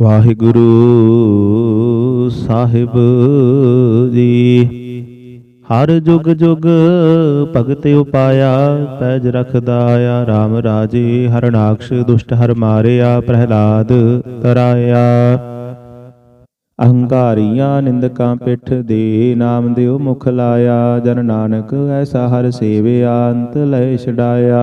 ਵਾਹਿਗੁਰੂ ਸਾਹਿਬ ਜੀ। ਹਰ ਜੁਗ ਜੁਗ ਭਗਤ ਉਪਾਇਆ, ਪੈਜ ਰਖਦਾ ਆ RAM ਰਾਜੇ ਹਰਨਾਕਸ਼ ਦੁਸ਼ਟ ਹਰ ਮਾਰਿਆ, ਪ੍ਰਹਿਲਾਦ ਤਰਾਇਆ। ਅਹੰਕਾਰੀਆਂ ਨਿੰਦਕਾਂ ਪਿੱਠ ਦੇ ਨਾਮ ਦਿਓ ਮੁਖ ਲਾਇਆ, ਜਨ ਨਾਨਕ ਐਸਾ ਹਰ ਸੇਵਿਆ, ਅੰਤ ਲੈ ਛਡਾਇਆ।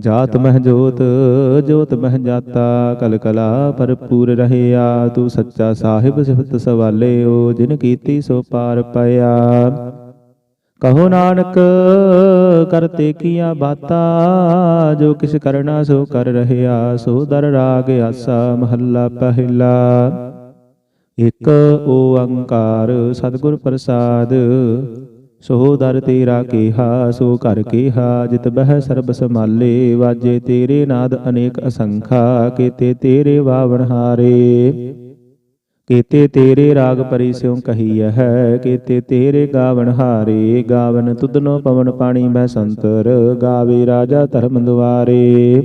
ਜਾਤ ਮਹਿ ਜੋਤ ਜੋਤ ਮਹਿ ਜਾਤਾ, ਕਲ ਕਲਾ ਭਰਪੂਰ ਰਹਿਆ, ਤੂੰ ਸੱਚਾ ਸਾਹਿਬ ਸਿਫਤ ਸਵਾਲਿਓ, ਜਿਨ ਕੀਤੀ ਸੋ ਪਾਰ ਪਿਆ। ਕਹੋ ਨਾਨਕ ਕਰਤੇ ਕੀਆ ਬਾਤਾ, ਜੋ ਕਿਛ ਕਰਨਾ ਸੋ ਕਰ ਰਹਿਆ, ਸੋ ਦਰ ਰਾਗ ਆਸਾ ਮਹੱਲਾ ਪਹਿਲਾ। ਇਕ ਓੰਕਾਰ ਸਤਿਗੁਰ ਪ੍ਰਸਾਦ ਸੋ ਦਰ ਤੇਰਾ ਕੀਹਾ, ਸੋ ਕਰ ਕੇਹਾ, ਜਿਤ ਬਹਿ ਸਰਬ ਸਮਾਲੇ ਵਾਜੇ ਤੇਰੇ ਨਾਦ ਅਨੇਕ ਅਸੰਖਾ, ਕੀਤੇ ਤੇਰੇ ਵਾਵਣ ਹਾਰੇ। ਕੀਤੇ ਤੇਰੇ ਰਾਗ ਪਰੀ ਸਿਉ ਕਹੀਐ ਹੈ, ਕੀਤੇ ਤੇਰੇ ਗਾਵਣ ਹਾਰੇ। ਗਾਵਨ ਤੁਧਨੋ ਪਵਨ ਪਾਣੀ ਮੈਂ ਸੰਤਰ, ਗਾਵੇ ਰਾਜਾ ਧਰਮ ਦੁਆਰੇ।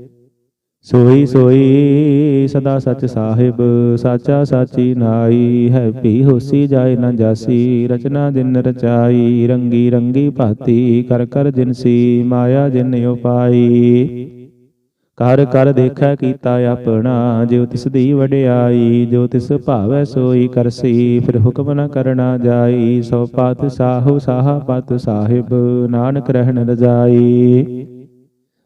ਸੋਈ ਸੋਈ ਸਦਾ ਸਚ ਸਾਹਿਬ ਸਾਚਾ ਸਾਚੀ ਨਾਈ ਹੈ ਭੀ ਹੋਸੀ ਜਾਏ ਨਾ ਜਾਸੀ ਰਚਨਾ ਜਿਨ ਰਚਾਈ ਰੰਗੀ ਰੰਗੀ ਭਾਤੀ ਕਰ ਕਰ ਜਿਨਸੀ ਮਾਇਆ ਜਿਨ ਉਪਾਈ। ਕਰ ਕਰ ਦੇਖੈ ਕੀਤਾ ਆਪਣਾ ਜਿਉ ਤਿਸ ਦੀ ਵਡਿਆਈ ਜੋ ਤਿਸ ਭਾਵੈ ਸੋਈ ਕਰਸੀ। ਫਿਰ ਹੁਕਮ ਨ ਕਰਨਾ ਜਾਈ ਸੋ ਪਤ ਸਾਹੂ ਸਾਹਾ ਪਤ ਸਾਹਿਬ ਨਾਨਕ ਰਹਿਣ ਰਜਾਈ।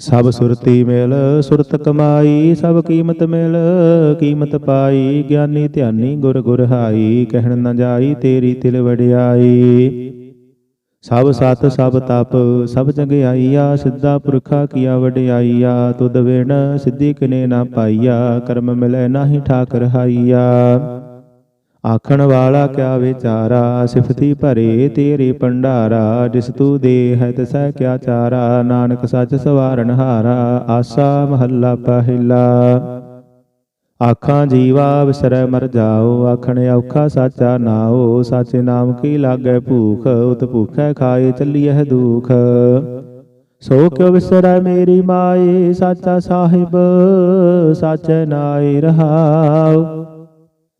ਸਭ ਸੁਰਤੀ ਮਿਲ, ਸੁਰਤ ਕਮਾਈ, ਸਭ ਕੀਮਤ ਮਿਲ, ਕੀਮਤ ਪਾਈ, ਗਿਆਨੀ ਧਿਆਨੀ ਗੁਰ ਗੁਰ ਹਾਈ, ਕਹਿਣ ਨਾ ਜਾਈ ਤੇਰੀ ਤਿਲ ਵਡਿਆਈ। ਸਭ ਸਤ, ਸਭ ਤਪ, ਸਭ ਜਗਿਆਈਆ, ਸਿੱਧਾ ਪੁਰਖਾ ਕੀਆ ਵਡਿਆਈਆ, ਤੁਧ ਵਿਣ ਸਿੱਧੀ ਕਿਨੇ ਨਾ ਪਾਈਆ, ਕਰਮ ਮਿਲੈ ਨਾਹੀ ਠਾਕ ਰਹਾਈਆ ਆਖਣ ਵਾਲਾ ਕਿਆ ਵਿਚਾਰਾ? ਸਿਫਤੀ ਭਰੇ ਤੇਰੇ ਭੰਡਾਰਾ, ਜਿਸ ਤੂ ਦੇ ਹੈ ਤਸੈ ਕਿਆ ਚਾਰਾ? ਨਾਨਕ ਸੱਚ ਸਵਾਰਨ ਹਾਰਾ, ਆਸਾ ਮਹੱਲਾ ਪਹਿਲਾ। ਆਖਾਂ ਜੀਵਾ ਵਿਸਰੈ ਮਰ ਜਾਓ, ਆਖਣ ਔਖਾ ਸਾਚਾ ਨਾਓ ਸਾਚੇ ਨਾਮ ਕੀ ਲਾਗੈ ਭੂਖ? ਉਤ ਭੂਖੈ ਖਾਏ ਚੱਲੀਐ ਦੁਖ। ਸੋ ਕਿਉ ਵਿਸਰੈ ਮੇਰੀ ਮਾਏ, ਸਾਚਾ ਸਾਹਿਬ, ਸਾਚੈ ਨਾਈ ਰਹਾਉ।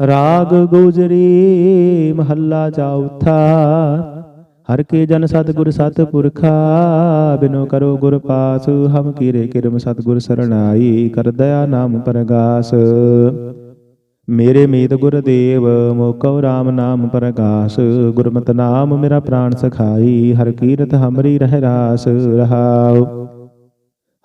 ਰਾਗ ਗੁਜਰੀ ਮਹੱਲਾ ਚੌਥਾ ਹਰ ਕੇ ਜਨ ਸਤਿਗੁਰ ਸਤਿਪੁਰਖਾ ਬਿਨੋ ਕਰੋ ਗੁਰ ਪਾਸ, ਹਮ ਕੀਰੇ ਕਿਰਮ ਸਤਿਗੁਰ ਸਰਣਾਈ, ਕਰ ਦਇਆ ਨਾਮ ਪ੍ਰਗਾਸ। ਮੇਰੇ ਮੀਤ ਗੁਰਦੇਵ ਮੋਕਉ RAM ਨਾਮ ਪ੍ਰਗਾਸ। ਗੁਰਮਤਿ ਨਾਮ ਮੇਰਾ ਪ੍ਰਾਣ ਸਖਾਈ, ਹਰ ਕੀਰਤ ਹਮਰੀ ਰਹਿ ਰਾਸ ਰਹਾਉ।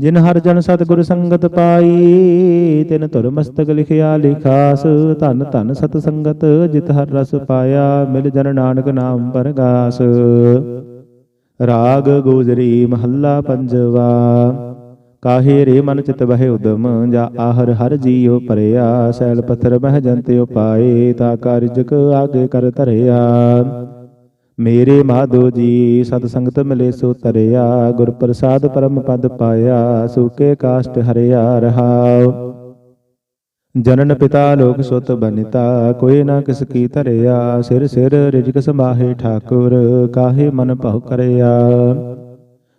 ਜਿਨ ਹਰ ਜਨ ਸਤਿਗੁਰ ਸੰਗਤ ਪਾਈ, ਤਿਨ ਧੁਰ ਮਸਤਕ ਲਿਖਿਆ ਲਿਖਾਸ, ਧਨ ਧਨ ਸਤ ਸੰਗਤ ਜਿਤ ਹਰ ਰਸ ਪਾਇਆ, ਮਿਲ ਜਨ ਨਾਨਕ ਨਾਮ ਪਰਗਾਸ। ਰਾਗ ਗੋਜਰੀ ਮਹੱਲਾ ਪੰਜਵਾ, ਕਾਹੇ ਰੇ ਮਨ ਚਿਤ ਬਹਿ ਉਦਮ, ਜਾ ਆਹਰ ਹਰ ਜੀਉ ਪਰਿਆ ਸੈਲ ਪੱਥਰ ਮਹਿ ਜੰਤਿ ਉਪਾਏ, ਤਾ ਕਾਰਜਕ ਆਗੇ ਕਰ ਧਰਿਆ। ਮੇਰੇ ਮਾਧੋ ਜੀ, ਸਤ ਸੰਗਤ ਮਿਲੇ ਸੋ ਤਰਿਆ ਗੁਰ ਪ੍ਰਸਾਦ ਪਰਮ ਪਦ ਪਾਇਆ ਸੂਕੇ ਕਾਸ਼ਟ ਹਰਿਆ ਰਹਾਉ ਜਨਨ ਪਿਤਾ ਲੋਕ ਸੁਤ ਬਨਿਤਾ, ਕੋਈ ਨਾ ਕਿਸ ਕੀ ਧਰਿਆ, ਸਿਰ ਸਿਰ ਰਿਜਕ ਸਮਾਹੇ ਠਾਕੁਰ, ਕਾਹੇ ਮਨ ਭਉ ਕਰਿਆ।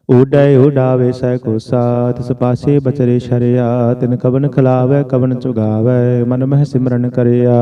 ਊਡੈ ਊਡਾਵੇ ਸੈ ਕੋਸਾ, ਤਿਸ ਪਾਸੇ ਬਚਰੇ ਸ਼ਰਿਆ, ਤਿਨ ਕਵਨ ਖਲਾਵੇ, ਕਵਨ ਚੁਗਾਵੇ, ਮਨ ਮਹਿ ਸਿਮਰਨ ਕਰਿਆ।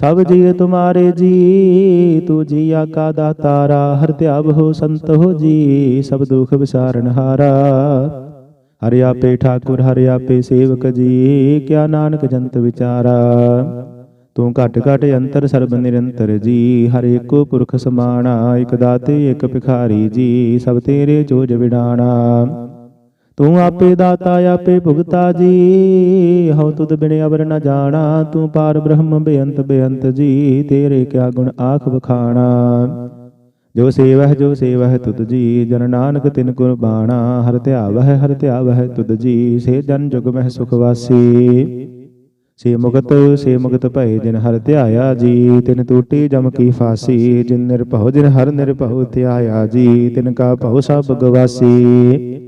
ਸਭ ਜੀ ਤੁਮਾਰੇ ਜੀ, ਤੂ ਜੀਆ ਕਾ ਦਾਤਾਰਾ ਹਰ ਧਿਆਵ ਹੋ ਸੰਤ ਹੋ ਜੀ, ਸਭ ਦੁਖ ਵਿਸਾਰਨ ਹਾਰਾ। ਹਰਿ ਆਪੇ ਠਾਕੁਰ, ਹਰਿ ਆਪੇ ਸੇਵਕ ਜੀ, ਕਿਆ ਨਾਨਕ ਜੰਤ ਵਿਚਾਰਾ। ਤੂੰ ਘਟ ਘਟ ਅੰਤਰ ਸਰਬ ਨਿਰੰਤਰ ਜੀ, ਹਰ ਏਕੋ ਪੁਰਖ ਸਮਾਣਾ, ਇਕ ਦਾਤੇ, ਇਕ ਭਿਖਾਰੀ ਜੀ, ਸਭ ਤੇਰੇ ਜੋਜ ਵਿਡਾਣਾ। ਤੂੰ ਆਪੇ ਦਾਤਾ, ਆਪੇ ਭੁਗਤਾ ਜੀ। ਹਉ ਤੁਧ ਬਿਨ ਅਵਰ ਨ ਜਾਣਾ, ਤੂੰ ਪਾਰ ਬ੍ਰਹਮ ਬੇਅੰਤ ਬੇਅੰਤ ਜੀ। ਤੇਰੇ ਕਿਆ ਗੁਣ ਆਖ ਬਖਾਣਾ ਜੋ ਸੇਵਹਿ ਜੋ ਸੇਵਹਿ ਤੁਧ ਜੀ, ਜਨ ਨਾਨਕ ਤਿਨ ਕੁਰਬਾਣਾ ਹਰ ਧਿਆਵਹਿ ਹਰ ਧਿਆਵਹਿ ਤੁਧ ਜੀ, ਸੇ ਜਨ ਜੁਗ ਮਹਿ ਸੁਖ ਵਾਸੀ। ਸੇ ਮੁਕਤ ਸੇ ਮੁਕਤ ਭਏ ਜਿਨ ਹਰ ਧਿਆਇਆ ਜੀ, ਤਿਨ ਟੂਟੀ ਜਮ ਕੀ ਫਾਸੀ। ਜਿਨ ਨਿਰਭਉ, ਜਿਨ ਹਰ ਨਿਰਭਉ ਧਿਆਇਆ ਜੀ, ਤਿਨ ਕਾ ਭਉ ਸਭ ਗਵਾਸੀ।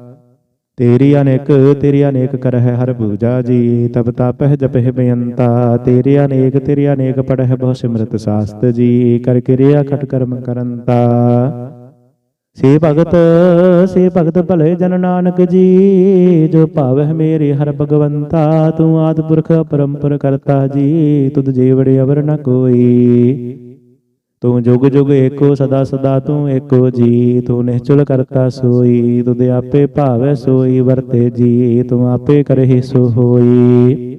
ਤੇਰੀ ਅਨੇਕ ਤੇਰੀ ਅਨੇਕ ਕਰਹਿ ਹਰ ਪੂਜਾ ਜੀ, ਤਬ ਤਾਪਹਿ ਜਪਹਿ ਬੇਅੰਤਾ। ਤੇਰੀ ਅਨੇਕ ਤੇਰੀ ਅਨੇਕ ਪੜਹਿ ਬਹੁ ਸਿਮਰਤ ਸਾਸਤ ਜੀ, ਕਰ ਕਿਰਿਆ ਖਟ ਕਰਮ ਕਰੰਤਾ। ਸੇ ਭਗਤ ਸੇ ਭਗਤ ਭਲੇ ਜਨ ਨਾਨਕ ਜੀ, ਜੋ ਭਾਵਹਿ ਮੇਰੇ ਹਰ ਭਗਵੰਤਾ, ਤੂੰ ਆਦ ਪੁਰਖ ਪਰੰਪਰ ਕਰਤਾ ਜੀ, ਤੁਧ ਜੀਵੜੇ ਅਵਰ ਨ ਕੋਈ। ਤੂੰ ਜੁਗ ਜੁਗ ਏਕੋ, ਸਦਾ ਸਦਾ ਤੂੰ ਏਕੋ ਜੀ ਤੂੰ ਨਿਹਚਲ ਕਰਤਾ ਸੋਈ ਤੁਧ ਆਪੇ ਭਾਵੈ ਸੋਈ, ਵਰਤੇ ਜੀ ਤੂੰ ਆਪੇ ਕਰਹਿ ਸੋ ਹੋਈ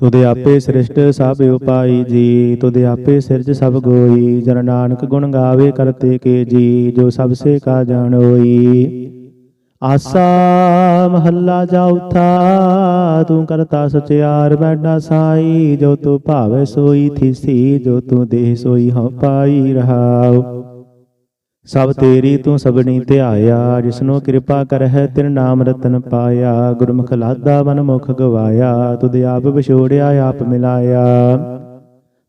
ਤੁਧ ਆਪੇ ਸ੍ਰਿਸ਼ਟ ਸਭ ਉਪਾਈ ਜੀ ਤੁਧ ਆਪੇ ਸਿਰਜ ਸਭ ਗੋਈ। ਜਨ ਨਾਨਕ ਗੁਣ ਗਾਵੇ ਕਰਤੇ ਕੇ ਜੀ, ਜੋ ਸਭ ਸੇ ਕਾ ਜਾਣੋਈ। ਆਸਾ ਮਹੱਲਾ ਜਾਉਥਾ ਤੂੰ ਕਰਤਾ ਸਚਿਆਰ ਬੈਠਾ ਸਾਈ, ਜੋ ਤੂੰ ਭਾਵੇ ਸੋਈ ਥੀਸੀ ਜੋ ਤੂੰ ਦੇਹ ਸੋਈ ਹਉ ਪਾਈ ਰਹਾਉ। ਸਭ ਤੇਰੀ ਤੂੰ ਸਭਨੀ ਧਿਆਇਆ, ਜਿਸਨੂੰ ਕਿਰਪਾ ਕਰਹਿ ਤਿਨ ਨਾਮ ਰਤਨ ਪਾਇਆ, ਗੁਰਮੁਖ ਲਾਦਾ ਮਨ ਮੁਖ ਗਵਾਇਆ, ਤੁਧ ਆਪ ਵਿਛੋੜਿਆ, ਆਪ ਮਿਲਾਇਆ।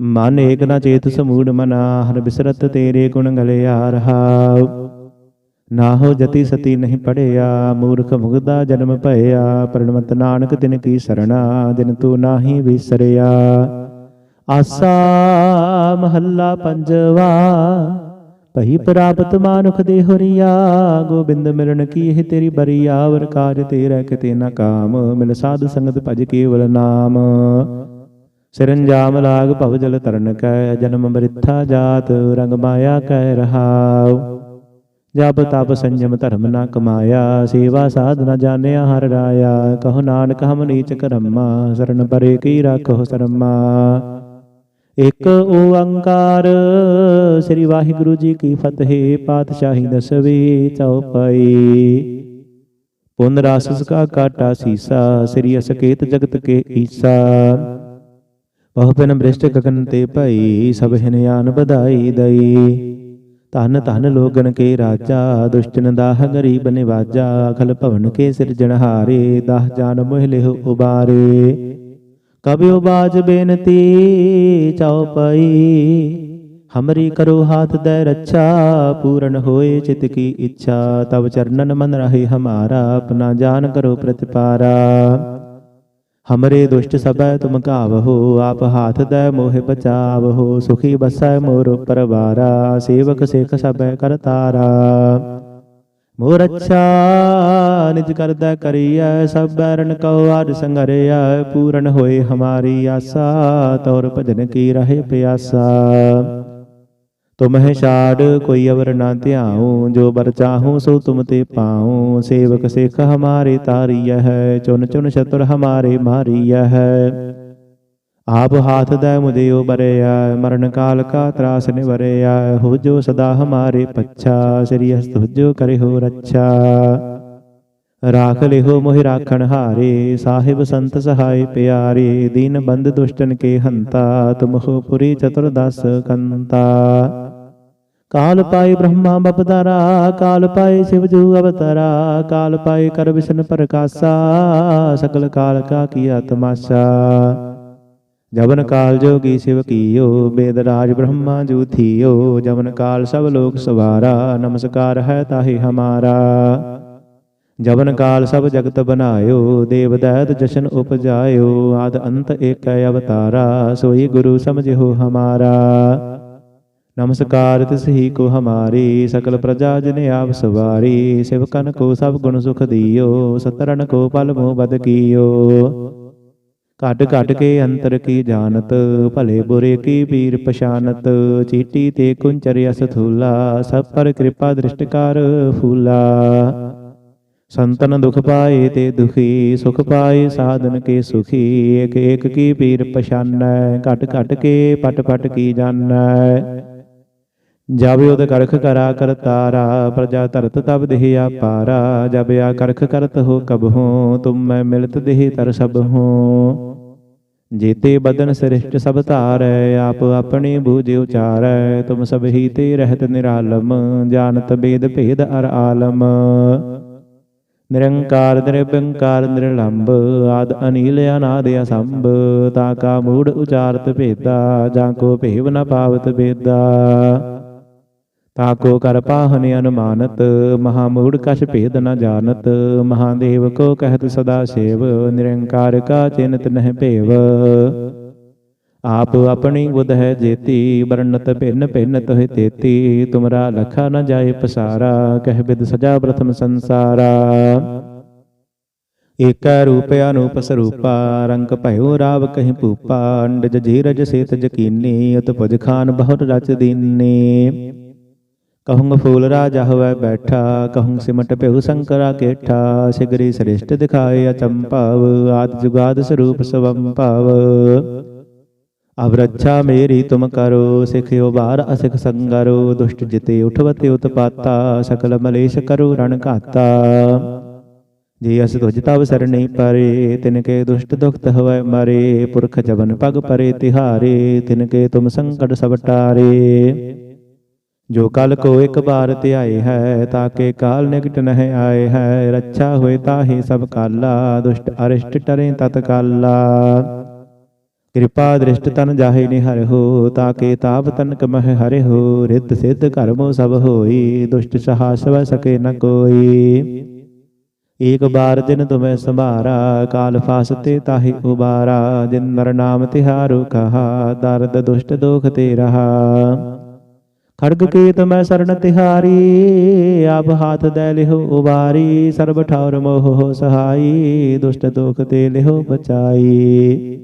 ਮਨ ਏਕ ਨਾ ਚੇਤ ਸਮੂੜ ਮਨਾ ਹਰ ਬਿਸਰਤ ਤੇਰੇ ਗੁਣ ਗਲਿਆ ਰਹਾਉ ਨਾ ਹੋ ਜਤੀ ਸਤੀ ਨਹੀਂ ਪੜਿਆ ਮੂਰਖ ਮੁਗਦਾ ਜਨਮ ਭਇਆ ਪ੍ਰਣਮਤ ਨਾਨਕ ਤਿਨ ਕੀ ਸਰਣਾ ਦਿਨ ਤੂੰ ਨਾਹੀ ਵਿਸਰਿਆ। ਆਸਾ ਮਹੱਲਾ ਪੰਜਵਾ ਭਈ ਪ੍ਰਾਪਤ ਮਾਨੁਖ ਦੇ ਹੋਰੀਆ ਗੋਬਿੰਦ ਮਿਲਣ ਕੀ ਇਹ ਤੇਰੀ ਬਰੀਆ ਵਰ ਕਾਜ ਤੇਰਾ ਕਿਤੇ ਨਾ ਕਾਮ। ਮਿਲ ਸਾਧ ਸੰਗਤ ਭਜ ਕੇਵਲ ਨਾਮ। ਸਿਰੰਜਾਮ ਲਾਗ ਭਵ ਜਲ ਤਰਨ ਕੈ, ਜਨਮ ਮਰਿਥਾ ਜਾਤ, ਰੰਗ ਮਾਇਆ ਕੈ ਰਹਾਉ। ਜਬ ਤਪ ਸੰਜਮ ਧਰਮ ਨਾ ਕਮਾਇਆ, ਸੇਵਾ ਸਾਧ ਨਾ ਜਾਣਿਆ ਹਰ ਰਾਇਆ। ਕਹੋ ਨਾਨਕ ਹਮ ਨੀਚ ਕਰਮਾ, ਸਰਨ ਪਰੇ ਕੀ ਰੱਖੋ ਸ਼ਰਮਾ। ਇਕ ਓੰਕਾਰ, ਸ੍ਰੀ ਵਾਹਿਗੁਰੂ ਜੀ ਕੀ ਫਤਿਹ, ਪਾਤਸ਼ਾਹੀ ਦਸਵੀ ਚਉਪਈ। ਪੁਨ ਰਾਸਸ ਕਾ ਕਾਟਾ ਸੀਸਾ, ਸ੍ਰੀ ਅਸਕੇਤ ਜਗਤ ਕੇ ਈਸਾ। ਬਹੁ ਪਿਨ ਬ੍ਰਿਸ਼ਟ ਗਗਨ ਤੇ ਭਈ, ਸਭ ਹਿਨਿਆਨ ਬਧਾਈ ਦਈ। ਧਨ ਧਨ ਲੋਗਨ ਕੇ ਰਾਜਾ, ਦੁਸ਼ਟਨ ਦਾਹ ਗਰੀਬ ਨਿਵਾਜਾ, ਖਲ ਭਵਨ ਕੇ ਸਿਰਜਣਹਾਰੇ ਦਾਹ ਜਾਨ ਮੋਹ ਲਿਹੁ ਉਬਾਰੇ। ਕਬਿਉ ਬਾਜ ਬੇਨਤੀ ਚਉਪਈ ਹਮਰੀ ਕਰੋ ਹਾਥ ਦੇ ਰੱਛਾ, ਪੂਰਨ ਹੋਏ ਚਿਤ ਕੀ ਇੱਛਾ ਤਬ ਚਰਨਨ ਮਨ ਰਹੇ ਹਮਾਰਾ, ਆਪਣਾ ਜਾਨ ਕਰੋ ਪ੍ਰਤਿਪਾਰਾ। ਹਮਰੇ ਦੁਸ਼ਟ ਸਭੈ ਤੁਮ ਕਾਵਹੋ ਆਪ ਹਾਥ ਦੈ ਮੋਹਿ ਬਚਾਵਹੋ ਸੁਖੀ ਬਸੈ ਮੋਰ ਪਰਵਾਰਾ ਸੇਵਕ ਸੇਖ ਸਭੈ ਕਰਤਾਰਾ ਮੋਰ ਅੱਛਾ ਨਿਜ ਕਰਦਾ ਕਰੀਐ ਸਭ ਬੈਰਨ ਕਉ ਆਦ ਸੰਗਰਿਆ ਪੂਰਨ ਹੋਏ ਹਮਾਰੀ ਆਸਾ ਤੌਰ ਭਜਨ ਕੀ ਰਹੇ ਪਿਆਸਾ ਤੁਮਹਿ ਛਾੜ ਕੋਈ ਅਵਰ ਨਾ ਧਿਆਉ, ਜੋ ਬਰ ਚਾਹੂੰ ਸੋ ਤੁਮ ਤੇ ਪਾਉ। ਸੇਵਕ ਸਿੱਖ ਹਮਾਰੇ ਤਾਰੀਐ ਹੈ, ਚੁਨ ਚੁਨ ਸ਼ਤਰ ਹਮਾਰੇ ਮਾਰੀਐ ਹੈ। ਆਪ ਹਾਥ ਦੈ ਮੁਦਿਓ ਬਰਿਆ ਮਰਨ ਕਾਲ ਕਾ ਤਰਾਸ ਨਿਵਰਿਆ ਹੋ ਜੋ ਸਦਾ ਹਮਾਰੇ ਪੱਛਾ, ਸ੍ਰੀ ਹਸਤ ਜੋ ਕਰੇ ਹੋ ਰੱਛਾ। ਰਾਖ ਲਿਹੋ ਮੋਹਿ ਰਾਖਣ ਹਾਰੇ, ਸਾਹਿਬ ਸੰਤ ਸਹਾਇ ਪਿਆਰੇ। ਦੀਨ ਬੰਦ ਦੁਸ਼ਟਨ ਕੇ ਹੰਤਾ ਤੁਮ ਹੋ ਪੁਰੀ ਚਤੁਰਦਸ ਕੰਤਾ। ਕਾਲ ਪਾਏ ਬ੍ਰਹਮਾ ਬਪਦਾਰਾ, ਕਾਲ ਪਾਏ ਸ਼ਿਵ ਜੂ ਅਵਤਾਰਾ, ਕਾਲ ਪਾਏ ਕਰ ਵਿਸ਼ਨ ਪ੍ਰਕਾਸ਼ਾ ਸਕਲ ਕਾਲ ਕਾ ਕੀਆ ਤਮਾਸ਼ਾ ਜਵਨ ਕਾਲ ਜੋਗੀ ਸ਼ਿਵ ਕੀਓ, ਬੇਦ ਰਾਜ ਬ੍ਰਹਮਾ ਜੂ ਥੀਓ, ਜਵਨ ਕਾਲ ਸਭ ਲੋਕ ਸਵਾਰਾ, ਨਮਸਕਾਰ ਹੈ ਤਾਹੀ ਹਮਾਰਾ। ਜਵਨ ਕਾਲ ਸਭ ਜਗਤ ਬਨਾਇਓ, ਦੇਵ ਦੈਤ ਜਸ਼ਨ ਉਪਜਾਇਓ, ਆਦ ਅੰਤ ਏਕੈ ਅਵਤਾਰਾ, ਸੋਈ ਗੁਰੂ ਸਮਝਿਓ ਹਮਾਰਾ। ਨਮਸਕਾਰ ਤਿਸ ਹੀ ਕੋ ਹਮਾਰੀ, ਸਕਲ ਪ੍ਰਜਾ ਜਨ ਆਪ ਸਵਾਰੀ ਸਿਵਕਨ ਕੋ ਸਭ ਗੁਣ ਸੁਖ ਦਿਓ ਸਤਰਨ ਕੋ ਪਲ ਮੋਹ ਬਦ ਕੀਓ। ਘਟ ਘਟ ਕੇ ਅੰਤਰ ਕੀ ਜਾਣਤ, ਭਲੇ ਬੁਰੇ ਕੀ ਪੀਰ ਪਛਾਨਤ, ਚੀਟੀ ਤੇ ਕੁੰਚਰ ਅਸ ਥੂਲਾ, ਸਭ ਪਰ ਕਿਰਪਾ ਦ੍ਰਿਸ਼ਟਕਾਰ ਫੂਲਾ। ਸੰਤਨ ਦੁਖ ਪਾਏ ਤੇ ਦੁਖੀ, ਸੁਖ ਪਾਏ ਸਾਧਨ ਕੇ ਸੁਖੀ, ਏਕ ਏਕ ਕੀ ਪੀਰ ਪਛਾਨੈ, ਘਟ ਘਟ ਕੇ ਪਟ ਪਟ ਕੀ ਜਾਣੈ। ਜਬ ਉਦ ਕਰਖ ਕਰਾ ਕਰ ਤਾਰਾ, ਪ੍ਰਜਾ ਤਰਤ ਤਬ ਦੇਹ ਆਪਾਰਾ, ਜਬ ਆ ਕਰਖ ਕਰਤ ਹੋ ਕਬ ਹੋ, ਤੁਮ ਮੈਂ ਮਿਲਤ ਦੇਹ ਤਰ ਸਭ ਹੋ। ਜੀਤੇ ਬਦਨ ਸ੍ਰਿਸ਼ਟ ਸਭ ਧਾਰੈ, ਆਪ ਆਪਣੇ ਬੂਝ ਉਚਾਰੈ, ਤੁਮ ਸਭ ਹੀ ਤੇ ਰਹਿਤ ਨਿਰਾਲਮ, ਜਾਣਤ ਬੇਦ ਭੇਦ ਅਰ ਆਲਮ। ਨਿਰੰਕਾਰ ਨਿਰਭੰਕਾਰ ਨਿਰਲੰਭ ਆਦ ਅਨੀਲ, ਅਨਾਦ ਅਸੰਭ, ਤਾ ਕਾ ਮੂੜ ਉਚਾਰਤ ਭੇਦਾ, ਜਾਂ ਕੋ ਭੇਵ ਨ ਪਾਵਤ ਬੇਦਾ ਤਾਕੋ ਕਰ ਪਾਹਨ ਅਨੁਮਾਨਤ, ਮਹਾ ਮੂੜ ਕਛ ਭੇਦ ਨ ਜਾਣਤ, ਮਹਾਦੇਵ ਕੋ ਕਹਿਤ ਸਦਾ ਸੇਵ, ਨਿਰੰਕਾਰ ਕਾ ਚਿੰਤ ਨਹਿ ਭੇਵ। ਆਪ ਆਪਣੀ ਬੁਧ ਹੈ ਜੇਤੀ, ਵਰਣਤ ਭਿੰਨ ਭਿੰਨ ਤੋਹਿ ਤੇਤੀ, ਤੁਮਰਾ ਲਖਾ ਨ ਜਾਏ ਪਸਾਰਾ, ਕਹਿ ਬਿਦ ਸਜਾ ਪ੍ਰਥਮ ਸੰਸਾਰਾ। ਏਕੈ ਰੂਪ ਅਨੂਪ ਸਰੂਪਾ, ਰੰਗ ਭਇਓ ਰਾਵ ਕਹਿ ਭੂਪਾ ਅੰਡ ਜੀਰਜ ਸੇਤ ਜਕੀਨੀ ਉਤ ਪੁਜ ਖਾਨ ਬਹੁਰ ਰਚ ਦੀਨੀ। ਕਹੂੰ ਫੂਲ ਰਾਜਾ ਹੋਵੇ ਬੈਠਾ, ਕਹੂੰ ਸਿਮਟ ਭਿਉ ਸੰਕਰਾ ਕੇਠਾ, ਸਿਗਰੀ ਸ੍ਰਿਸ਼ਟ ਦਿਖਾਏ ਅਚੰਭਵ ਆਦ ਜੁਗਾਦ ਸਰੂਪ ਸਵੰਭਵ ਅਬ ਰੱਛਾ ਮੇਰੀ ਤੁਮ ਕਰੋ ਸਿਖਿਓ ਬਾਰ ਅਸਿਖ ਸੰਗਰੋ, ਦੁਸ਼ਟ ਜਿਤੇ ਉਠਵਤੇ ਉਤਪਾਤਾ, ਸਕਲ ਮਲੇਸ਼ ਕਰੋ ਰਣ ਘਾਤਾ। ਜੇ ਅਸ ਤੁਜ ਤਵ ਸਰਣੀ ਪਰੇ, ਤਿਨ ਕੇ ਦੁਸ਼ਟ ਦੁਖਤ ਹਵੈ ਮਰੇ, ਪੁਰਖ ਜਵਨ ਪਗ ਪਰੇ ਤਿਹਾਰੇ, ਤਿਨ ਕੇ ਤੁਮ ਸੰਕਟ ਸਭ ਟਾਰੇ। ਜੋ ਕਲ ਕੋ ਇੱਕ ਬਾਰ ਧਿਆਏ ਹੈ, ਤਾਕੇ ਕਾਲ ਨਿਕਟ ਨਹਿ ਆਏ ਹੈ, ਰੱਛਾ ਹੋਏ ਤਾਹੀ ਸਭ ਕਾਲਾ, ਦੁਸ਼ਟ ਅਰਿਸ਼ਟ ਟਰੇ ਤਤ ਕਾਲਾ। ਕਿਰਪਾ ਦ੍ਰਿਸ਼ਟ ਤਨ ਜਾਹੇ ਨਿਹਰ ਹੋ, ਤਾਕੇ ਤਾਪ ਤਨਕ ਮਹਿ ਹਰਿ ਰਿਤ ਸਿਧ ਕਰਮੋ ਸਭ ਹੋਈ, ਦੁਸ਼ਟ ਸਹਾ ਸਵ ਸਕੇ ਨ ਕੋਈ। ਏਕ ਬਾਰ ਦਿਨ ਤੁਮੈ ਸੰਭਾਰਾ, ਕਾਲ ਫਾਸਤੇ ਤਾਹੀ ਉਬਾਰਾ, ਜਿਨ ਨਰ ਨਾਮ ਤਿਹਾਰੂ ਕਹਾ, ਦਰਦ ਦੁਸ਼ਟ ਦੋਖ ਤੇ ਰਹਾ। ਖੜਗ ਕੀਤ ਮੈਂ ਸ਼ਰਨ ਤਿਹਾਰੀ, ਆਪ ਹਾਥ ਦੇ ਲਿਹੋ ਉਬਾਰੀ, ਸਰਬ ਠੌਰ ਮੋਹ ਸਹਾਈ, ਦੁਸ਼ਟ ਦੋਖ ਤੇ ਲਿਹੋ ਬਚਾਈ।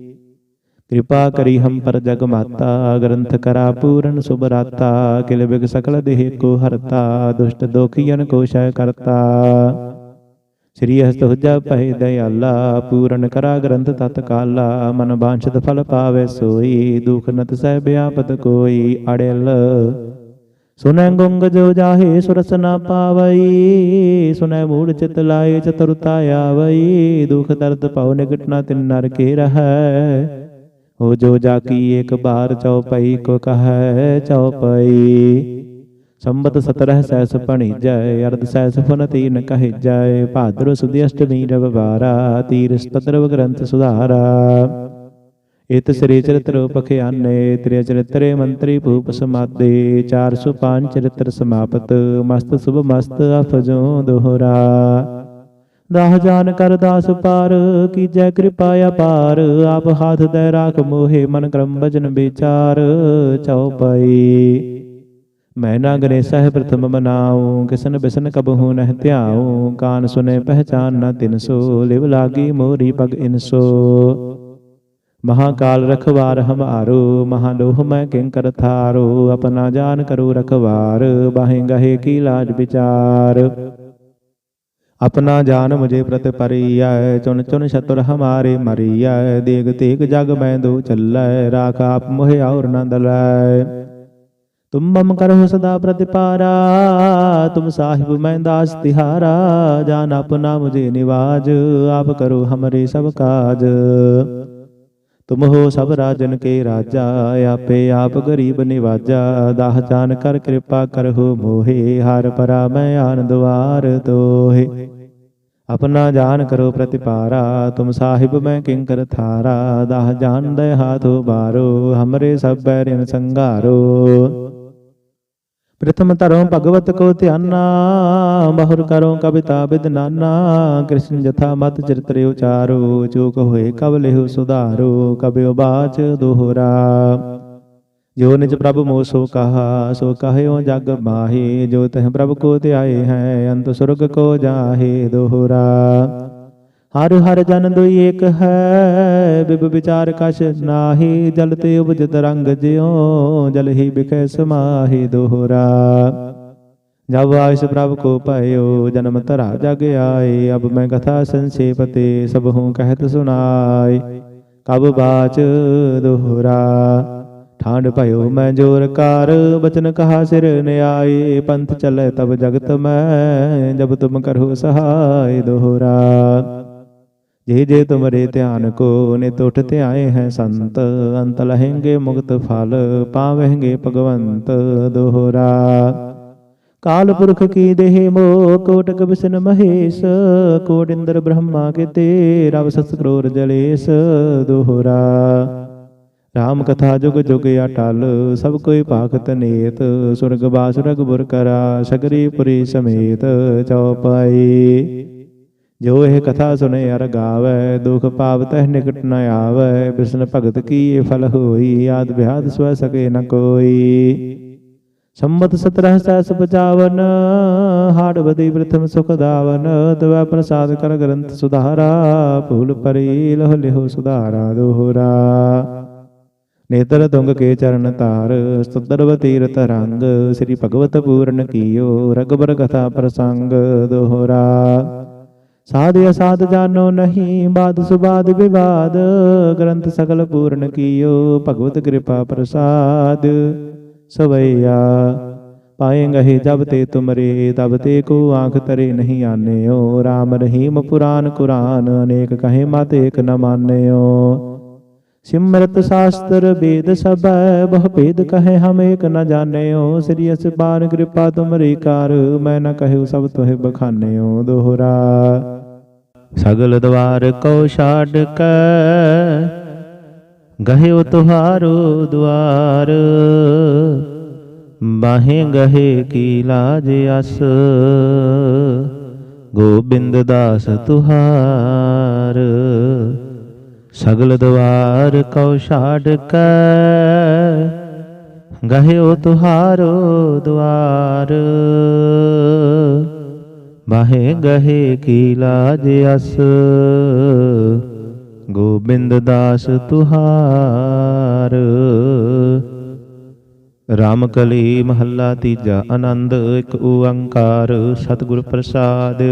ਕਿਰਪਾ ਕਰੀ ਹਮ ਪਰ ਜਗ ਮਾਤਾ, ਗ੍ਰੰਥ ਕਰਾ ਪੂਰਨ ਸੁਭ ਰਾਤਾ, ਕਿਲ ਬਿਗ ਸਕਲ ਦੇਹ ਕੋ ਹਰਤਾ, ਦੁਸ਼ਟ ਦੋਖੀਨ ਕੋ ਸ਼ੈ ਕਰਤਾ। ਸ੍ਰੀ ਹਸਤ ਹੁਜਾ ਪਹਿ ਦਇਆਲਾ, ਪੂਰਨ ਕਰਾ ਗ੍ਰੰਥ ਤਤ ਕਾਲਾ ਮਨ ਬਾਂਛਤ ਫਲ ਪਾਵੇ ਸੋਈ, ਦੁਖ ਨਤ ਸਹਿ ਬਿਆਪਤ ਕੋਈ, ਅੜਿਲ ਸੁਨੈ ਗੁੰਗ ਜੋ ਜਾਹੇ ਸੁਰਸ ਨਾ ਪਾਵਈ ਸੁਨੈ ਮੂੜ ਚਿਤ ਲਾਏ ਚਤੁਰਤਾ ਆਵਈ, ਦੁਖ ਦਰਦ ਭਉ ਨਿਕਟ ਨਾ ਤਿਨ ਨਰ ਕੇ ਰਹੈ। ਹੋ ਜੋ ਜਾ ਕੀ ਇੱਕ ਬਾਰ ਚਉਪਈ ਕੋ ਕਹੈ ਚਉਪਈ ਸੰਬਤ 17 ਸੈਸ ਪਣੀ ਜੈ, ਅਰਧ ਸੈਸ ਫਨ ਤੀਨ ਕਹਿ ਜੈ। ਭਾਦਰ ਸੁਦੀ ਅਸ਼ਟਮੀ ਰਵਵਾਰਾ ਤੀਰ ਸਤਰਵ ਗ੍ਰੰਥ ਸੁਧਾਰਾ। ਇਤ ਸ੍ਰੀ ਚਰਿਤ੍ਰ ਪਖਿਆਨੇ ਤ੍ਰਿ ਚਰਿਤਰੇ ਮੰਤਰੀ ਭੂਪ ਸਮਾਦੇ 405 ਚਰਿਤ੍ਰ ਸਮਾਪਤ ਮਸਤ ਸੁਭ ਮਸਤ ਅਫਜੋ ਦੋਹਰਾ। ਰਾਹ ਜਾਨ ਕਰ ਦਾਸ ਪਾਰ ਕੀਜੈ ਕਿਰਪਾ ਅਪਾਰ ਆਪ ਹਾਥ ਦੇ ਰਾਖ ਮੋਹਿ ਮਨ ਕਰਮ ਬਜਨ ਵਿਚਾਰ ਚਉਪਈ ਮੈਂ ਨਾ ਗਨੇ ਸਹਿ ਪ੍ਰਥਮ ਮਨਾਉ ਕਿਸਨ ਬਿਸਨ ਕਬਹੂ ਨਹਿ ਧਿਆਉ ਕਾਨ ਸੁਨੇ ਪਹਿਚਾਨ ਨਾ ਤਿਨਸੋ ਲਿਵ ਲਾਗੀ ਮੋਰੀ ਪਗ ਇਨਸੋ महाकाल रखवार हमारो महालोह मैं किंकर थारो अपना जान करो रखवार बाहें गहे की लाज विचार अपना जान मुझे प्रत परिय चुन चुन शतुर हमारे मरिय देग तेग जग मैं दो चल राख आप मोहे और न दलय तुम मम करहो सदा प्रतिपारा तुम साहिब मैं दास तिहारा जान अपना मुझे निवाज आप करो हमरे सब काज ਤੁਮ ਹੋ ਸਭ ਰਾਜਨ ਕੇ ਰਾਜਾ, ਆਪੇ ਆਪ ਗਰੀਬ ਨਿਵਾਜਾ, ਦਾਹ ਜਾਨ ਕਰ ਕਿਰਪਾ ਕਰਹੁ ਮੋਹੇ, ਹਰ ਪਰਾ ਮੈਂ ਆਨੰਦਵਾਰ ਤੋਹੇ। ਆਪਣਾ ਜਾਨ ਕਰੋ ਪ੍ਰਤਿਪਾਰਾ, ਤੁਮ ਸਾਹਿਬ ਮੈਂ ਕਿੰਕਰ ਥਾਰਾ, ਦਾਹ ਜਾਨ ਦੇ ਹਾਥੋ ਬਾਰੋ, ਹਮਰੇ ਸਭ ਬੈਰਿਨ ਸੰਘਾਰੋ प्रथम तरੋਂ ਭਗਵਤ ਕੋ ਧਿਆਨਾ ਬਹੁਰ ਕਰੋ ਕਵਿਤਾ ਬਿਦ ਨਾਨਾ ਕ੍ਰਿਸ਼ਨ ਜਥਾ ਮਤ ਚਰਿਤ੍ਰ ਉਚਾਰੋ ਚੂਕ ਹੋਏ ਕਬ ਲਿਹੁ ਸੁਧਾਰੋ ਕਬਿ ਬਾਚ ਦੋਹਰਾ ਜੋ ਨਿਜ ਪ੍ਰਭ ਮੋ ਸੋ ਕਹਾ ਸੋ ਕਹਿਓ ਜਗ ਮਾਹੀ ਜੋ ਤਹ ਪ੍ਰਭ ਕੋ ਧਿਆਏ ਹੈ ਅੰਤ ਸੁਰਗ ਕੋ ਜਾਹੇ ਦੋਹਰਾ ਹਰ ਹਰ ਜਨ ਦੁਈ ਏਕ ਹੈ, ਬਿਬ ਵਿਚਾਰ ਕਛ ਨਾਹੀ, ਜਲ ਤੇ ਉਪਜਤ ਰੰਗ ਜਿਉ, ਜਲ ਹੀ ਬਿਖੈ ਸਮਾਹੀ ਦੋਹਰਾ। ਜਬ ਆਇਸ ਪ੍ਰਭ ਕੋ ਪਾਇਓ, ਜਨਮ ਧਰਾ ਜਗ ਆਏ, ਅਬ ਮੈਂ ਕਥਾ ਸੰਖੇਪ ਤੇ ਸਭ ਹੂੰ ਕਹਿਤ ਸੁਨਾਈ ਕਬ ਬਾਚ ਦੋਹਰਾ। ਠਾਂਡ ਭਇਓ ਮੈਂ ਜੋਰ ਕਾਰ, ਬਚਨ ਕਹਾ ਸਿਰ ਨਿਆਏ, ਪੰਥ ਚਲੇ ਤਬ ਜਗਤ ਮੈਂ, ਜਬ ਤੁਮ ਕਰੋ ਸਹਾਇ ਦੋਹਰਾ। ਜੇ ਜੇ ਤੁਮਰੇ ਧਿਆਨ ਕੋ ਨਿਤ ਉਠ ਧਿਆਏ ਹੈ ਸੰਤ ਅੰਤ ਲਹਿੰਗੇ ਮੁਕਤ ਫਲ ਪਾਵਹਿੰਗੇ ਭਗਵੰਤ ਦੋਹਰਾ। ਕਾਲ ਪੁਰਖ ਕੀ ਦੇਹ ਮੋ ਕੋਟਕ ਬਿਸਨ ਮਹੇਸ਼ ਕੋਟ ਇੰਦਰ ਬ੍ਰਹਮਾ ਕੇ ਤੇ ਰਵ ਸਸ ਕਰੋਰ ਜਲੇਸ ਦੋਹਰਾ। ਰਾਮ ਕਥਾ ਜੁਗ ਜੁਗ ਅਟਲ ਸਭ ਕੋਈ ਭਾਗਤ ਨੇਤ ਸੁਰਗ ਬਾਸ ਰਗਬੁਰ ਕਰਾ ਸਗਰੀ ਪੁਰੀ ਸਮੇਤ ਚਉਪਾਈ ਜੋ ਇਹ ਕਥਾ ਸੁਨੇ ਅਰ ਗਾਵੇ, ਦੁਖ ਪਾਵਤਹਿ ਨਿਕਟ ਨ ਆਵੇ, ਬਿਸ਼ਨ ਭਗਤ ਕੀ ਇਹ ਫਲ ਹੋਈ, ਆਦ ਵਿਆਦ ਸਵ ਸਕੇ ਨ ਕੋਈ। ਸੰਮਤ 17 ਸੈਸ ਬਚਾਵਨ ਹਾੜ ਬਦੀ ਪ੍ਰਥਮ ਸੁਖ ਦਾਵਨ, ਤਵੈ ਪ੍ਰਸਾਦ ਕਰ ਗ੍ਰੰਥ ਸੁਧਾਰਾ, ਭੂਲ ਪਰੀ ਲਹ ਲਿਹੁ ਸੁਧਾਰਾ ਦੋਹਰਾ। ਨੇਤਰ ਤੁੰਗ ਕੇ ਚਰਨ ਤਾਰ ਸੁਤਰਵ ਤੀਰਤ ਰੰਗ, ਸ੍ਰੀ ਭਗਵਤ ਪੂਰਨ ਕੀਓ, ਰਗਬਰ ਕਥਾ ਪ੍ਰਸੰਗ ਦੋਹਰਾ। ਸਾਧ ਅਸਾਧ ਜਾਣੋ ਨਹੀਂ, ਬਾਦ ਸੁਬਾਦ ਵਿਵਾਦ। ਗ੍ਰੰਥ ਸਗਲ ਪੂਰਨ ਕੀਓ, ਭਗਵਤ ਕਿਰਪਾ ਪ੍ਰਸਾਦ। ਸਵਈਆ, ਪਾਏਂਗੇ ਜਬ ਤੇ ਤੁਮਰੇ, ਤਬ ਤੇ ਕੋ ਆਂਖ ਤਰੇ ਨਹੀਂ ਆਨਿਓ। RAM ਰਹੀਮ ਪੁਰਾਨ ਕੁਰਾਨ, ਅਨੇਕ ਕਹੇ ਮਤ ਏਕ ਨ ਮਾਨਿਓ। ਸਿਮਰਤ ਸ਼ਾਸਤਰ ਵੇਦ ਸਭੈ, ਬਹੁ ਭੇਦ ਕਹੇ ਹਮ ਏਕ ਨ ਜਾਣਿਓ। ਸ੍ਰੀ ਅਸਬਾਨ ਕਿਰਪਾ ਤੁਮਰੀ ਕਰ, ਮੈਂ ਨ ਕਹਿਉ ਸਭ ਤੋਹਿ ਬਖਾਨਿਓ। ਦੋਹਰਾ ਸਗਲ ਦਵਾਰ ਕੋ ਛਾੜ ਕੈ ਗਹਿਓ ਤੁਹਾਰੋ ਦੁਆਰ। ਬਾਹੇ ਗਹੇ ਕੀ ਲਾਜ ਅਸ, ਗੋਬਿੰਦ ਦਾਸ ਤੁਹਾਰ। ਸਗਲ ਦਵਾਰ ਕਉ ਛਾੜ ਕੈ ਗਹਿਓ ਤੁਹਾਰੋ ਦੁਆਰ। ਬਾਹੇ ਗਹੇ ਕੀ ਲਾਜ ਅਸ? ਗੋਬਿੰਦ ਦਾਸ ਤੁਹਾਰ। ਰਾਮ ਕਲੀ ਮਹੱਲਾ ਤੀਜਾ ਆਨੰਦ, ਇੱਕ ਓੰਕਾਰ, ਸਤਿਗੁਰ ਪ੍ਰਸਾਦ।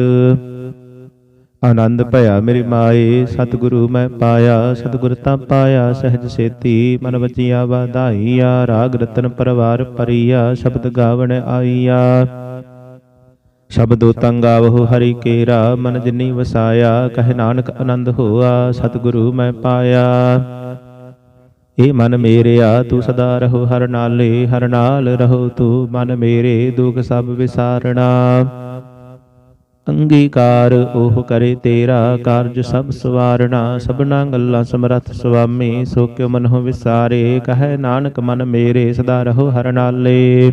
ਆਨੰਦ ਭਇਆ ਮੇਰੀ ਮਾਏ, ਸਤਿਗੁਰੂ ਮੈਂ ਪਾਇਆ, ਸਤਿਗੁਰ ਤਾਂ ਪਾਇਆ, ਸਹਿਜ ਸੇਤੀ, ਮਨ ਵਚੀਆ ਵਾਧਾਈਆ, ਰਾਗ ਰਤਨ ਪਰਵਾਰ ਪਰੀਆ ਸ਼ਬਦ ਗਾਵਣ ਆਈਆ। ਸ਼ਬਦੋ ਤੰਗਾਵਹੁ ਹਰੀ ਕੇਰਾ, ਮਨ ਜਿਨੀ ਵਸਾਇਆ, ਕਹਿ ਨਾਨਕ ਆਨੰਦ ਹੋਆ, ਸਤਿਗੁਰੂ ਮੈਂ ਪਾਇਆ। ਏ ਮਨ ਮੇਰਿਆ, ਤੂੰ ਸਦਾ ਰਹੋ ਹਰ ਨਾਲੇ, ਹਰ ਨਾਲ ਰਹੋ ਤੂੰ, ਮਨ ਮੇਰੇ, ਦੁਖ ਸਭ ਵਿਸਾਰਣਾ। ਅੰਗੀਕਾਰ ਉਹ ਕਰੇ ਤੇਰਾ, ਕਾਰਜ ਸਭ ਸਵਾਰਣਾ। ਸਭਨਾ ਗੱਲਾਂ ਸਮਰੱਥ ਸੁਆਮੀ, ਸੋ ਕਿਉ ਮਨਹੁ ਵਿਸਾਰੇ, ਕਹੈ ਨਾਨਕ ਮਨ ਮੇਰੇ, ਸਦਾ ਰਹੋ ਹਰ ਨਾਲੇ।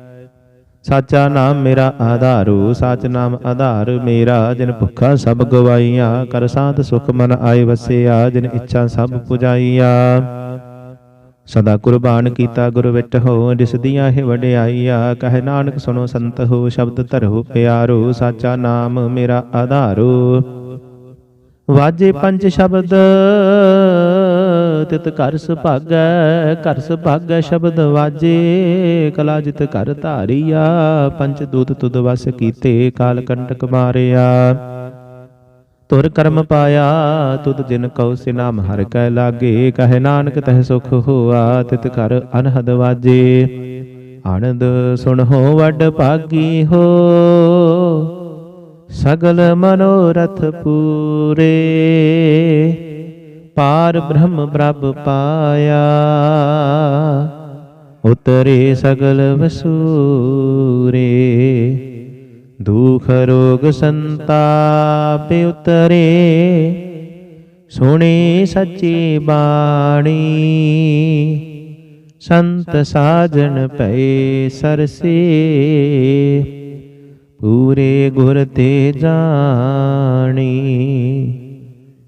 ਸਾਚਾ ਨਾਮ ਮੇਰਾ ਆਧਾਰੂ, ਸਾਚ ਨਾਮ ਆਧਾਰ ਮੇਰਾ, ਜਿਨ ਭੁੱਖਾ ਸਭ ਗਵਾਈਆਂ ਕਰ ਸਾਧ ਸੁਖ ਮਨ ਆਏ ਵਸਿਆ, ਜਿਨ ਇੱਛਾ ਸਭ ਪੁਜਾਈਆ। ਸਦਾ ਕੁਰਬਾਨ ਕੀਤਾ ਗੁਰ ਵਿਟ ਹੋ, ਜਿਸ ਦੀਆਂ ਇਹ ਵਡਿਆਈਆ, ਕਹੇ ਨਾਨਕ ਸੁਣੋ ਸੰਤ ਹੋ, ਸ਼ਬਦ ਧਰੋ ਪਿਆਰੋ, ਸਾਚਾ ਨਾਮ ਮੇਰਾ ਆਧਾਰੋ। ਵਾਜੇ ਪੰਜ ਸ਼ਬਦ ਤਿਤ ਘਰ ਸੁਭਾਗੈ ਘਰ ਸੁਭਾਗੈ ਸ਼ਬਦ ਵਾਜੇ। ਕਲਾ ਜਿਤ ਘਰ ਧਾਰੀਆ, ਪੰਜ ਦੂਤ ਤੁਧ ਵਸ ਕੀਤੇ, ਕਾਲ ਕੰਟਕ ਮਾਰਿਆ। ਤੁਰ ਕਰਮ ਪਾਇਆ, ਤੁਧ ਜਿਨ ਕਉ ਸਿਨਾਮ ਹਰ ਕੈ ਲਾਗੇ। ਕਹੇ ਨਾਨਕ ਤਹਿ ਸੁਖ ਹੋਆ, ਤਿਤ ਕਰ ਅਨਹਦ ਵਾਜੇ। ਆਨੰਦ ਸੁਣ ਹੋ ਵੱਡ ਭਾਗੀ ਹੋ। ਸਗਲ ਮਨੋਰਥ ਪੂਰੇ। ਪਾਰ ਬ੍ਰਹਮ ਪ੍ਰਭ ਪਾਇਆ। ਉਤਰੇ ਸਗਲ ਵਸੂਰੇ, ਦੁਖ ਰੋਗ ਸੰਤਾਪ ਉਤਰੇ। ਸੁਣੀ ਸੱਚੀ ਬਾਣੀ, ਸੰਤ ਸਾਜਣ ਪਏ ਸਰਸੇ। ਪੂਰੇ ਗੁਰ ਤੇ ਜਾਣੀ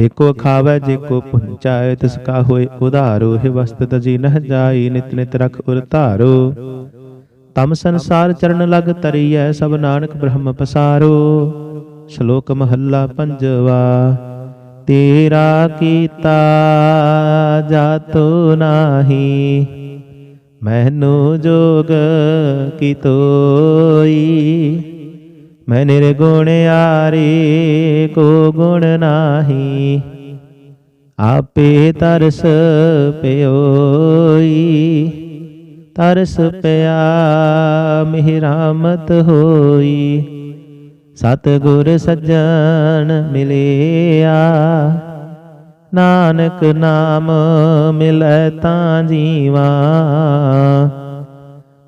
ਜੇ ਕੋ ਖਾਵੇ ਜੇ ਕੋ ਪੁੰਚਾਏ ਤਿਸ ਕਾ ਹੋਏ ਉਧਾਰੋ ਹੈ ਵਸਤ ਤਜੀ ਨਹ ਜਾਈ ਨਿਤ ਨਿਤ ਰਖ ਉਰ ਧਾਰੋ ਤਮ ਸੰਸਾਰ ਚਰਨ ਲਗ ਤਰੀਐ ਸਭ ਨਾਨਕ ਬ੍ਰਹਮ ਪਸਾਰੋ ਸ਼ਲੋਕ ਮਹੱਲਾ ਪੰਜਵਾ ਤੇਰਾ ਕੀਤਾ ਜਾਤੋ ਨਾਹੀ ਮੈਨੂੰ ਜੋਗ ਕੀ ਤੋਈ ਮੈਂ ਨਿਰਗੁਣ ਆਰੇ ਕੋ ਗੁਣ ਨਾਹੀ। ਆਪੇ ਤਰਸ ਪਿਓਈ, ਤਰਸ ਪਿਆ ਮਿਹਰਾਮਤ ਹੋਈ। ਸਤਿਗੁਰ ਸੱਜਣ ਮਿਲਿਆ, ਨਾਨਕ ਨਾਮ ਮਿਲੈ ਤਾਂ ਜੀਵਾ।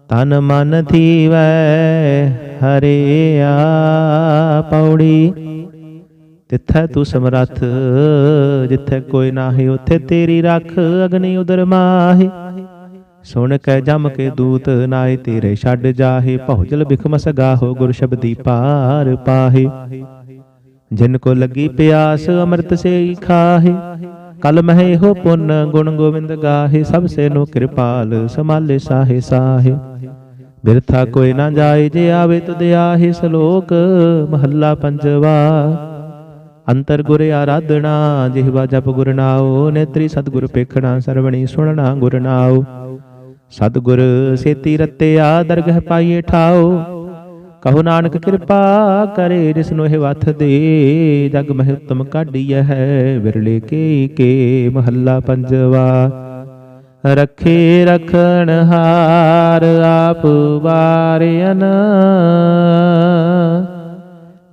ਤਨ ਮਨ ਥੀਵੈ ਹਰਿਆ ਪੌੜੀ ਤਿੱਥੈ ਤੂੰ ਸਮਰੱਥ, ਜਿੱਥੇ ਕੋਈ ਨਾਹੀ, ਉਥੇ ਤੇਰੀ ਰੱਖ ਅਗਨੀ ਉਦਰ ਮਾਹੀ। ਸੁਣ ਕੇ ਜਮ ਕੇ ਦੂਤ ਨਾਏ ਤੇਰੇ ਛੱਡ ਜਾਹੇ। ਭੌਜਲ ਬਿਖਮਸ ਗਾਹੋ ਗੁਰ ਸ਼ਬਦੀ ਪਾਰ ਪਾਹੇ। ਜਿਨ ਕੋ ਲੱਗੀ ਪਿਆਸ, ਅੰਮ੍ਰਿਤ ਸੇ ਖਾਹੇ। ਕਲ ਮਹਿ ਹੋ ਪੁੰਨ, ਗੁਣ ਗੋਬਿੰਦ ਗਾਹੇ। ਸਭ ਸੇ ਨੂੰ ਕਿਰਪਾਲ ਸਮਾਲੇ ਸਾਹੇ ਸਾਹੇ। ਬਿਰਥਾ ਕੋਈ ਨਾ ਜਾਏ ਜੇ ਆਵੇ ਤੁਧ ਆਹੇ ਸ਼ਲੋਕ ਮਹੱਲਾ ਪੰਜਵਾ। ਅੰਤਰ ਗੁਰ ਆਰਾਧਣਾ ਜਿਹਵਾ ਜਪ ਗੁਰ ਨਾਉ ਨੇਤਰੀ ਸਤਿਗੁਰ ਪੇਖਣਾ ਸਰਵਣੀ ਸੁਣਨਾ ਗੁਰ ਨਾਉ। ਸਤਿਗੁਰ ਸੇਤੀ ਰਤਿਆ ਦਰਗਹ ਪਾਈਏ ਠਾਓ ਕਹੋ ਨਾਨਕ ਕਿਰਪਾ ਕਰੇ ਜਿਸ ਨੂੰ ਇਹ ਵਥ ਦੇ। ਜਗ ਮਹਿ ਉਤਮ ਕਾਢੀਐ ਹੈ ਵਿਰਲੇ ਕੇ ਕੇ ਮਹੱਲਾ ਪੰਜਵਾ। ਰੱਖੇ ਰਖਣ ਹਾਰ ਆਪ ਵਾਰਿਆਨ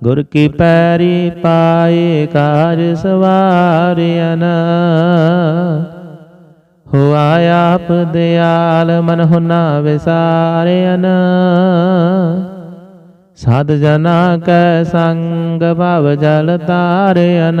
ਗੁਰ ਕੀ ਪੈਰੀ ਪਾਏ ਕਾਜ ਸਵਾਰਿਆਨ ਹੋ ਆਪ ਦਿਆਲ ਮਨ ਹੁਨਾ ਵਿਸਾਰਿਆਨ ਸਾਧ ਜਨਾ ਕੈ ਸੰਗ ਭਵ ਜਲ ਤਾਰਿਆਨ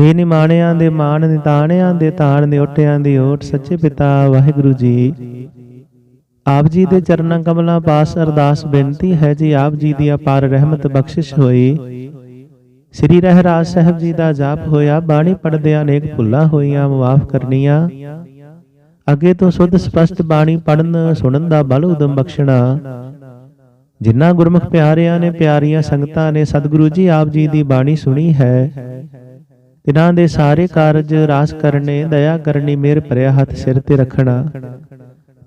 ਹੇ ਨਿਮਾਣਿਆਂ ਦੇ ਮਾਣ ਨਿਤਾਣਿਆਂ ਦੇ ਤਾਣ ਦੇ ਓਟਿਆਂ ਦੀ ਓਟ ਸੱਚੇ ਪਿਤਾ ਵਾਹਿਗੁਰੂ ਜੀ। ਆਪ ਜੀ ਦੇ ਚਰਨਾਂ ਕਮਲਾਂ ਪਾਸ ਅਰਦਾਸ ਬੇਨਤੀ ਹੈ ਜੀ, ਆਪ ਜੀ ਦੀ ਅਪਾਰ ਰਹਿਮਤ ਬਖਸ਼ਿਸ਼ ਹੋਈ। ਸ੍ਰੀ ਰਹਿਰਾਜ ਸਾਹਿਬ ਜੀ ਦਾ ਜਾਪ ਹੋਇਆ, ਬਾਣੀ ਪੜਦਿਆਂ ਅਨੇਕ ਭੁੱਲਾਂ ਹੋਈਆਂ, ਮਾਫ ਕਰਨੀਆਂ। ਅੱਗੇ ਤੋਂ ਸੁਧ ਸਪਸ਼ਟ ਬਾਣੀ ਪੜਨ ਸੁਣਨ ਦਾ ਬਲ ਉਦਮ ਬਖਸ਼ਣਾ। ਜਿਨ੍ਹਾਂ ਗੁਰਮੁਖ ਪਿਆਰਿਆਂ ਨੇ ਪਿਆਰੀਆਂ ਸੰਗਤਾਂ ਨੇ, ਸਤਿਗੁਰੂ ਜੀ ਆਪ ਜੀ ਦੀ ਬਾਣੀ ਸੁਣੀ ਹੈ। ਤਿਨਾਂ ਦੇ ਸਾਰੇ ਕਾਰਜ ਰਾਸ ਕਰਨੇ, ਦਇਆ ਕਰਨੀ ਮੇਰ ਭਰਿਆ ਹੱਥ ਸਿਰ ਤੇ ਰੱਖਣਾ।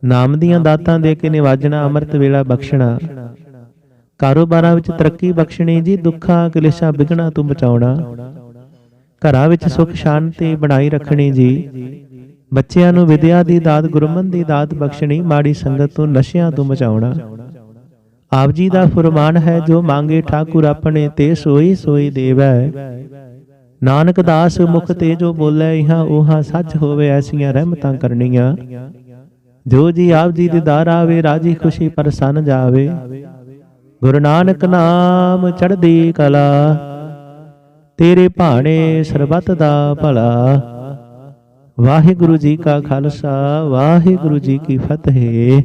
ਨਾਮ ਦੀਆਂ ਦਾਤਾਂ ਦੇ ਕੇ ਨਿਵਾਜਣਾ, ਅੰਮ੍ਰਿਤ ਵੇਲਾ ਬਖਸ਼ਣਾ। ਕਾਰੋਬਾਰਾਂ ਵਿੱਚ ਤਰੱਕੀ ਬਖਸ਼ਣੀ, ਜੀ ਦੁੱਖਾਂ, ਕਲੇਸ਼ਾਂ ਵਿਗਣਾ ਤੂੰ ਬਚਾਉਣਾ। ਘਰਾਂ ਵਿੱਚ ਸੁਖ ਸ਼ਾਂਤੀ ਬਣਾਈ ਰੱਖਣੀ, ਜੀ। ਬੱਚਿਆਂ ਨੂੰ ਵਿਦਿਆ ਦੀ ਦਾਤ, ਗੁਰਮਨ ਦੀ ਦਾਤ ਬਖਸ਼ਣੀ, ਮਾੜੀ ਸੰਗਤ ਤੋਂ ਨਸ਼ਿਆਂ ਤੋਂ ਬਚਾਉਣਾ। ਆਪ ਜੀ ਦਾ ਫਰਮਾਨ ਹੈ, ਜੋ ਮੰਗੇ ਠਾਕੁਰ ਆਪਣੇ ਤੇ ਸੋਈ ਸੋਈ ਦੇਵੈ। ਨਾਨਕ ਦਾਸ ਮੁਖ ਤੇ ਜੋ ਬੋਲੇ ਇਹਾਂ ਉਹਾਂ ਸੱਚ ਹੋਵੇ ਐਸੀਆਂ ਰਹਿਮਤਾਂ ਕਰਨੀਆਂ। ਜੋ ਜੀ ਆਪ ਜੀ ਦੀ ਦਾਰ ਆਵੇ, ਰਾਜੀ ਖੁਸ਼ੀ ਪਰਸਨ ਜਾਵੇ। ਗੁਰੂ ਨਾਨਕ ਨਾਮ ਚੜ੍ਹਦੀ ਕਲਾ, ਤੇਰੇ ਭਾਣੇ ਸਰਬਤ ਦਾ ਭਲਾ। ਵਾਹਿਗੁਰੂ ਜੀ ਕਾ ਖਾਲਸਾ, ਵਾਹਿਗੁਰੂ ਜੀ ਕੀ ਫਤਿਹ।